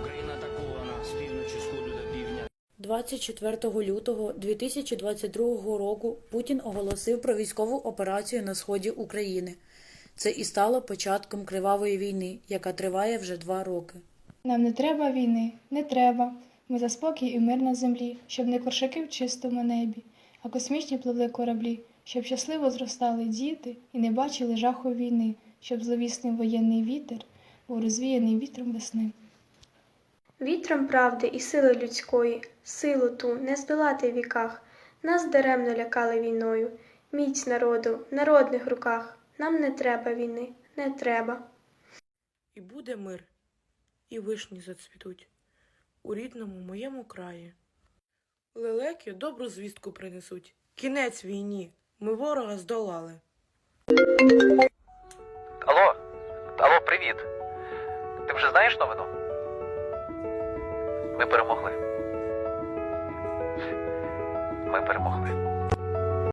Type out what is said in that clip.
Україна атакована з півночі сходу до півдня. 24 лютого 2022 року Путін оголосив про військову операцію на сході України. Це і стало початком кривавої війни, яка триває вже два роки. Нам не треба війни, не треба. Ми за спокій і мир на землі, щоб не коршаки в чистому небі, а космічні пливли кораблі, щоб щасливо зростали діти і не бачили жаху війни, щоб зловісний воєнний вітер був розвіяний вітром весни. Вітром правди і сили людської, силу ту не здолати в віках. Нас даремно лякали війною. Міць народу в народних руках. Нам не треба війни, не треба. І буде мир, і вишні зацвітуть у рідному моєму краї. Лелеки добру звістку принесуть. Кінець війні. Ми ворога здолали. Привіт. Ти вже знаєш новину? Ми перемогли. Ми перемогли.